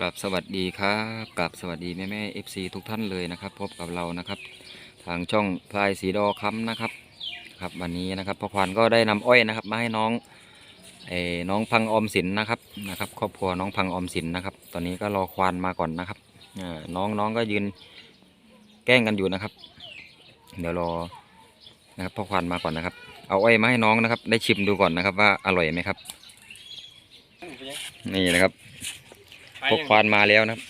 กราบสวัสดีครับกราบสวัสดีแม่แม่เอฟซีทุกท่านเลยนะครับ พบกับเรานะครับ ทางช่องพลายสีดอค้ำนะครับครับวันนี้นะครับพ่อควานก็ได้นำอ้อยนะครับ มาให้น้องเออน้องพังออมสินนะครับนะครับครอบครัวน้องพังออมสินนะครับ ตอนนี้ก็รอควานมาก่อนนะครับอ่าน้องน้องก็ยืนแกล้งกันอยู่นะครับ เดี๋ยวรอนะครับพ่อควานมาก่อนนะครับ เอาอ้อยมาให้น้องนะครับ ได้ชิมดูก่อนนะครับว่าอร่อยไหมครับ นี่นะครับ พกควานมาแล้วนะครับ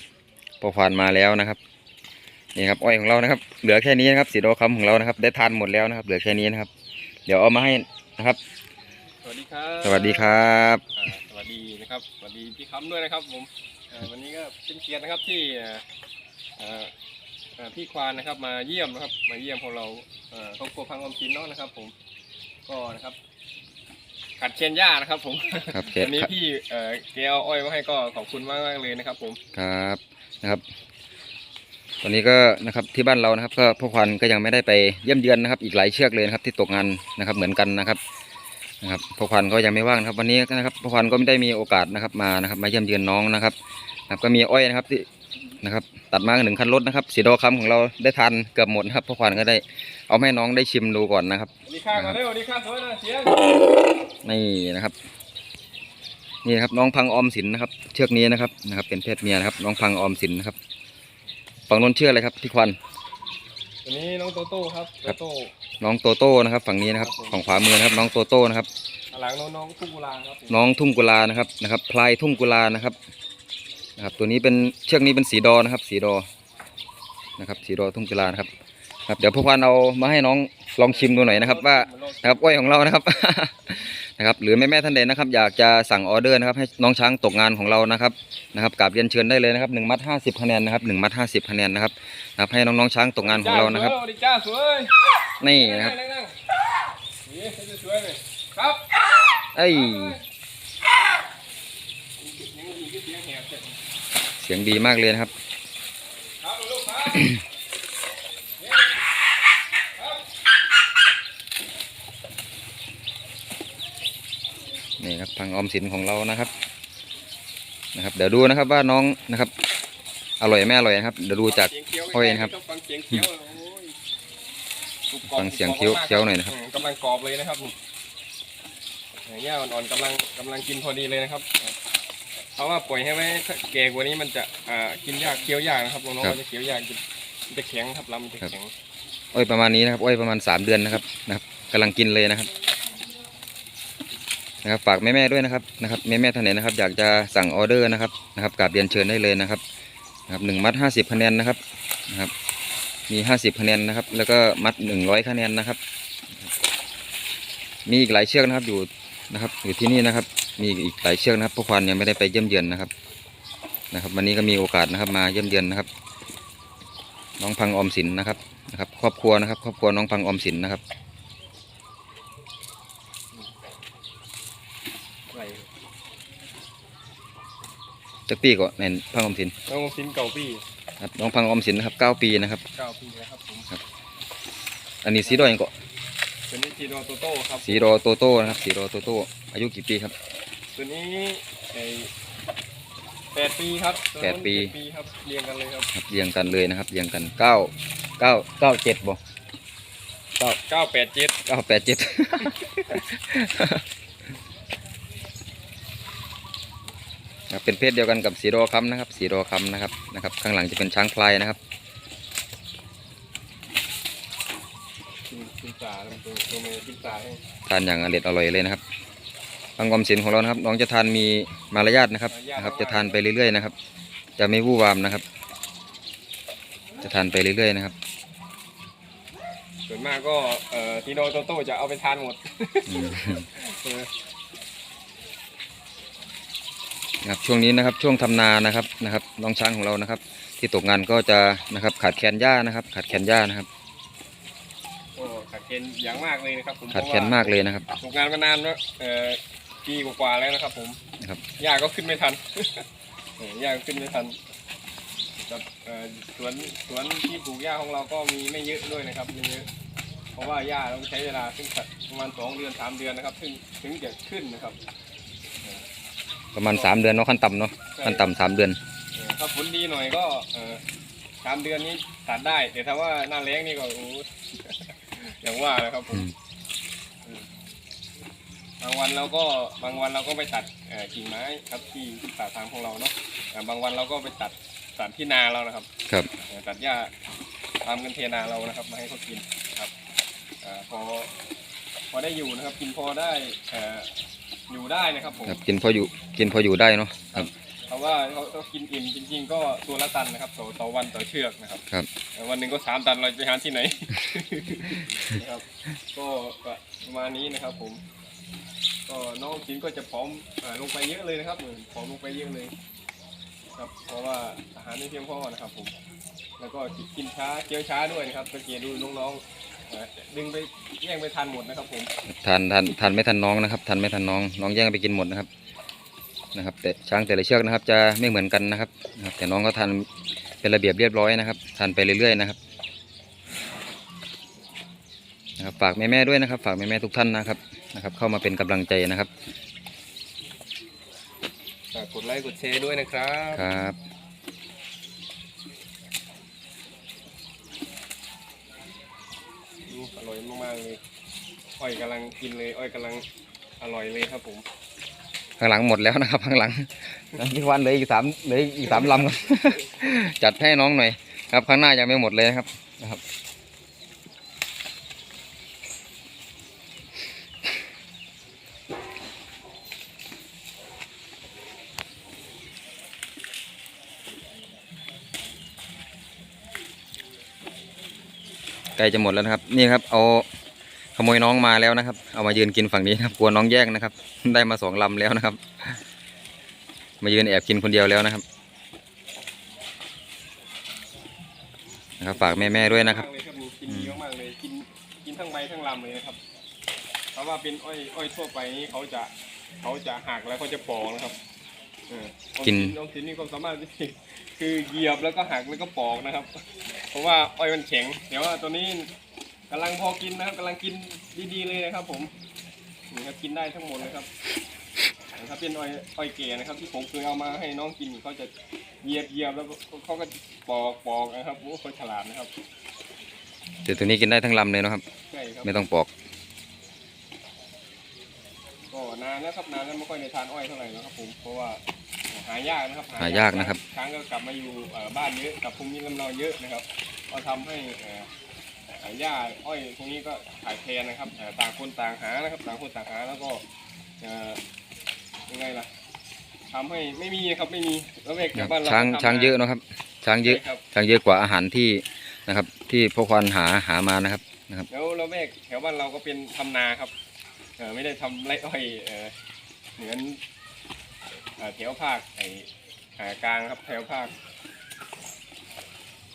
พกควานมาแล้วนะครับนี่ครับอ้อยของเรานะครับ เหลือแค่นี้นะครับสีโดคำของเรานะครับ ได้ทานหมดแล้วนะครับ เหลือแค่นี้นะครับ เดี๋ยวเอามาให้นะครับ สวัสดีครับสวัสดีครับอ่าสวัสดีนะครับสวัสดีพี่คำด้วยนะครับผมอ่าวันนี้ก็เป็นเกียรตินะครับที่อ่าอ่าอ่าพี่ควานนะครับ มาเยี่ยมนะครับ มาเยี่ยมพวกเราอ่าครอบครัวพังออมสินเนาะนะครับ ผมก็นะครับ ขัดเชียนหญ้านะครับผมครับเชฟวันนี้พี่เอ่อเกเอาอ้อยมาให้ก็ขอบคุณมากมากๆเลยนะครับ ผมครับนะครับ ตอนนี้ก็นะครับที่บ้านเรานะครับ ก็พ่อควันก็ยังไม่ได้ไปเยี่ยมเยือนนะครับ อีกหลายเชือกเลยนะครับ ที่ตกงานนะครับ เหมือนกันนะครับนะครับพ่อควันก็ยังไม่ว่างนะครับ วันนี้นะครับพ่อควันก็ไม่ได้มีโอกาสนะครับมานะครับ มาเยี่ยมเยือนน้องนะครับนะครับ ก็มีอ้อยนะครับที่ นะครับ ตัดมาหนึ่งคันรถนะครับสีดอคำของเราได้ทานเกือบหมดนะครับพ่อควันก็ได้ เอาให้น้องได้ชิมดูก่อนนะครับสวัสดีค่ะก่อนเร็วสวัสดีค่ะสวยนะเสียงนี่นะครับ นี่นะครับน้องพังออมสินนะครับ เชือกนี้นะครับนะครับ เป็นเพศเมียนะครับ น้องพังออมสินนะครับฝั่งโน้นเชื่ออะไรครับพี่ควันวันนี้น้องโตโต้ครับโตโต้น้องโตโต้นะครับ ฝั่งนี้นะครับฝั่งขวามือนะครับ น้องโตโต้นะครับหลังน้องน้องทุ่งกุลาครับผมน้องทุ่งกุลานะครับนะครับพลายทุ่งกุลานะครับ นะครับ ตัวนี้เป็นเชือกนี้เป็นสีดอนะครับ สีดอนะครับ สีดอทุ่งกุลานะครับ ครับ เดี๋ยวพวกวันเอามาให้น้องลองชิมดูหน่อยนะครับ ว่านะครับอ้อยของเรานะครับ นะครับ หรือแม่แม่ๆท่านใดนะครับ อยากจะสั่งออเดอร์นะครับ ให้น้องช้างตกงานของเรานะครับนะครับกราบเรียนเชิญได้เลยนะครับหนึ่งมัดห้าสิบคะแนนนะครับหนึ่งมัดห้าสิบคะแนนนะครับนะครับ ให้น้องๆช้างตกงานของเรานะครับสวัสดีจ้าสวยนี่นะครับงงๆนี่สวยๆเลยครับเอ้ยยังมีเสียงแหบเสียงดีมากเลยนะครับครับลูกครับนี่ครับพังออมสินของเรานะครับนะครับ เดี๋ยวดูนะครับว่าน้องนะครับ อร่อยไม่อร่อยนะครับ เดี๋ยวดูจากเขาเอ้อยนะครับ ฟังเสียงเคี้ยวเคี้ยวหน่อยนะครับกำลังกรอบเลยนะครับอย่างเงี้ยอ่อนๆกำลังกำลังกินพอดีเลยนะครับ เพราะว่าปล่อยให้ไว้แก่กว่านี้มันจะอ่ากินยากเคี้ยวยากนะครับน้องๆมันจะเคี้ยวยากมันจะแข็งครับลำมันจะแข็งอ้อยประมาณนี้นะครับอ้อยประมาณสามเดือนนะครับนะครับกำลังกินเลยนะครับนะครับฝากแม่ๆด้วยนะครับนะครับแม่ๆท่านไหนนะครับ อยากจะสั่งออเดอร์นะครับนะครับกราบเรียนเชิญได้เลยนะครับนะครับหนึ่งมัดห้าสิบคะแนนนะครับนะครับ มีห้าสิบคะแนนนะครับ แล้วก็มัดหนึ่งร้อยคะแนนนะครับ มีอีกหลายเชือกนะครับอยู่นะครับอยู่ที่นี่นะครับ มีอีกหลายเชือกนะครับพวกควันยังไม่ได้ไปเยี่ยมเยือนนะครับ นะครับ วันนี้ก็มีโอกาสนะครับมาเยี่ยมเยือนนะครับ น้องพังออมสินนะครับนะครับ ครอบครัวนะครับ ครอบครัวน้องพังออมสินนะครับไหลจักปีก็ในพังออมสินน้องซินเก่าปีครับน้องพังออมสินนะครับเก้าปีนะครับเก้าปีนะครับผมอันนี้สีดอยงก็ตัวนี้จีโรโตโต้ครับสีโรโตโต้นะครับสีโรโตโต้อายุกี่ปีครับ ตัวนี้ไอแปดปีครับวแปดปี เจ็ปีครับเรียงกันเลยครับครับเรียงกันเลยนะครับเรียงกันเก้าเก้าเก้าเจ็ดบ่เก้าแปดเจ็ดเก้าแปดเจ็ด ครับเป็นเพศเดียวกันกับสีโรคำนะครับสีโรคำนะครับนะครับ ข้างหลังจะเป็นช้างพลายนะครับพิซซ่าตัวตัวเมย์พิซซ่าให้ทานอย่างอร่อยอร่อยเลยนะครับ บางออมสินของเรานะครับ น้องจะทานมีมารยาทนะครับนะครับ จะทานไปเรื่อยๆนะครับ จะไม่วู่วามนะครับ จะทานไปเรื่อยๆนะครับ ส่วนมากก็เอ่อทีโนโตโต้จะเอาไปทานหมดอืมเออนะครับช่วงนี้นะครับช่วงทำนานะครับนะครับน้องช้างของเรานะครับ ที่ตกงานก็จะนะครับขาดแคลนหญ้านะครับ ขาดแคลนหญ้านะครับโอ้ขาดเกณฑ์อย่างมากเลยนะครับผมขาดแคลนมากเลยนะครับตกงานมานานแล้วเอ่อ ปีกว่าๆแล้วนะครับ ผมนะครับหญ้าก็ขึ้นไม่ทันเออหญ้าก็ขึ้นไม่ทันกับเอ่อสวนสวนที่ปลูกหญ้าของเราก็มีไม่เยอะด้วยนะครับไม่เยอะเพราะว่าหญ้าต้องใช้เวลาขึ้นประมาณสองเดือนสามเดือนนะครับถึงถึงจะขึ้นนะครับ ประมาณสามเดือนเนาะขั้นต่ำเนาะขั้นต่ำสามเดือนเออถ้าฝนดีหน่อยก็เอ่อสามเดือนนี้ตัดได้แต่ถ้าว่าหน้าแล้งนี่ก็โอ้โหอย่างว่านะครับผอืมม บางวันเราก็บางวันเราก็ไปตัดเอ่อกิ่งไม้ครับที่ที่ป่าทางของเราเนาะเอ่อบางวันเราก็ไปตัดตัดที่นาเรานะครับ ครับเอ่อตัดหญ้าตามกันเทนาเรานะครับ มาให้เขากินครับเอ่อพอพอได้อยู่นะครับ กินพอได้เอ่ออยู่ได้นะครับผมครับกินพออยู่กินพออยู่ได้เนาะครับเพราะว่าเขาเขากินอิ่มจริง ๆ ก็ตัวละตันนะครับต่อต่อวันต่อเชือกนะครับครับแต่วันหนึ่งก็สามตันเราจะไปหาที่ไหนนะครับก็ก็ประมาณนี้นะครับผม ก็น้องจินก็จะผอมอาลงไปเยอะเลยนะครับเหมือนผอมลงไปเยอะเลยครับเพราะว่าอาหารไม่เพียงพอนะครับผมแล้วก็กินช้าเคี้ยวช้าด้วยนะครับสังเกตดูน้องๆอ่าดึงไปแย่งไปทานหมดนะครับผม ทานทานทานไม่ทันน้องนะครับทานไม่ทันน้องน้องแย่งไปกินหมดนะครับนะครับ แต่ช้างแต่ละเชือกนะครับ จะไม่เหมือนกันนะครับนะครับ แต่น้องก็ทานเป็นระเบียบเรียบร้อยนะครับทานไปเรื่อยๆนะครับนะครับ ฝากแม่ๆด้วยนะครับ ฝากแม่ๆทุกท่านนะครับ นะครับ เข้ามาเป็นกำลังใจนะครับฝากกดไลค์กดแชร์ด้วยนะครับครับดูอร่อยมากๆเลยอ้อยกำลังกินเลยอ้อยกำลังอร่อยเลยครับผมข้างหลังหมดแล้วนะครับข้างหลังพี่วันเหลยอีกสามเหลยอีกสามลำครับจัดให้น้องหน่อย ครับข้างหน้ายังไม่หมดเลยนะครับนะครับ ใกล้จะหมดแล้วนะครับ นี่ครับ เอาขโมยน้องมาแล้วนะครับ เอามายืนกินฝั่งนี้นะครับ กลัวน้องแย่งนะครับ ได้มาสองลำแล้วนะครับ มายืนแอบกินคนเดียวแล้วนะครับ นะครับ ฝากแม่ๆด้วยนะครับมากเลยครับนี่กินดีมากๆเลยกินกินทั้งใบทั้งลำเลยนะครับ เพราะว่าเป็นอ้อยอ้อยทั่วไปนี่เขาจะเขาจะหักแล้วเขาจะปอกนะครับเออกินน้องสินนี่ความสามารถพิเศษคือเหยียบแล้วก็หักแล้วก็ปอกนะครับเพ ราะว่าอ้อยมันแข็งแต่ว่าตัวนี้กำลังพอกินนะครับกำลังกินดีๆเลยนะครับ ผมนี่ครับกินได้ทั้งหมดเลยครับถ้าเป็นอ้อยอ้อยเก๋นะครับ ที่ผมเคยเอามาให้น้องกินเขาจะเหยียบเหยียบแล้วก็เขาก็ปอกปอกนะครับโอ้เขาฉลาดนะครับเดี๋ยวตัวนี้กินได้ทั้งลำเลยนะครับ ใช่ครับไม่ต้องปอกก็นานแล้วครับนานแล้วไม่ค่อยได้ทานอ้อยเท่าไหร่แล้วครับผมเพราะว่า หายากนะครับหายากนะครับ ช้างก็กลับมาอยู่เอ่อบ้านเยอะกับภูมิลำเนาเยอะนะครับ ก็ทำให้เอ่อเอ่อหญ้าอ้อยพวกนี้ก็ขาดแคลนนะครับเอ่อต่างคนต่างหานะครับ ต่างคนต่างหาแล้วก็เอ่อยังไงล่ะทำให้ไม่มีครับไม่มีแล้วเมฆคจารักบบ้านเราช้างก็ทำช้างเยอะนเนอะครับ ช้างเยอะใช่ครับช้างเยอะกว่าอาหารที่นะครับ ที่พ่อควานหาหามานะครับแล้วแล้วเมฆแถวบ้านเราก็เป็นทำนาครับเออไม่ได้ทำไรอ้อยเออเหมือนเอ่อแถวภาคไอ้หากลางครับแถวภาค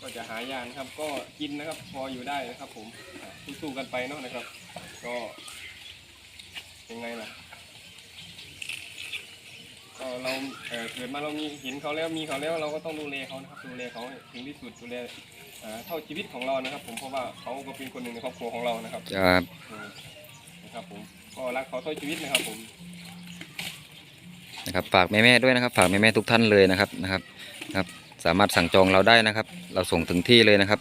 ก็จะหายากนะครับ ก็กินนะครับ พออยู่ได้นะครับ ผมอะสู้ๆกันไปเนาะนะครับ ก็ยังไงล่ะ ก็เราเอ่อเกิดมาเรามีเห็นเขาแล้วมีเขาแล้วเราก็ต้องดูแลเขานะครับ ดูแลเขาให้ถึงที่สุดดูแลเอ่อเท่าชีวิตของเรานะครับ ผมเพราะว่าเขาก็เป็นคนหนึ่งในครอบครัวของเรานะครับจะอืมนะครับผมก็รักเขาเท่าชีวิตนะครับผม นะครับฝากแม่ๆด้วยนะครับ ฝากแม่ๆทุกท่านเลยนะครับนะครับนะครับ สามารถสั่งจองเราได้นะครับ เราส่งถึงที่เลยนะครับ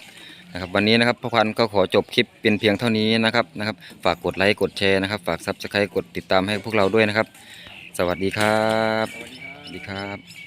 นะครับ วันนี้นะครับพ่อพันก็ขอจบคลิปเป็นเพียงเท่านี้นะครับนะครับ ฝากกดไลค์กดแชร์นะครับ ฝากซับสไครต์กดติดตามให้พวกเราด้วยนะครับ สวัสดีครับสวัสดีครับสวัสดีครับ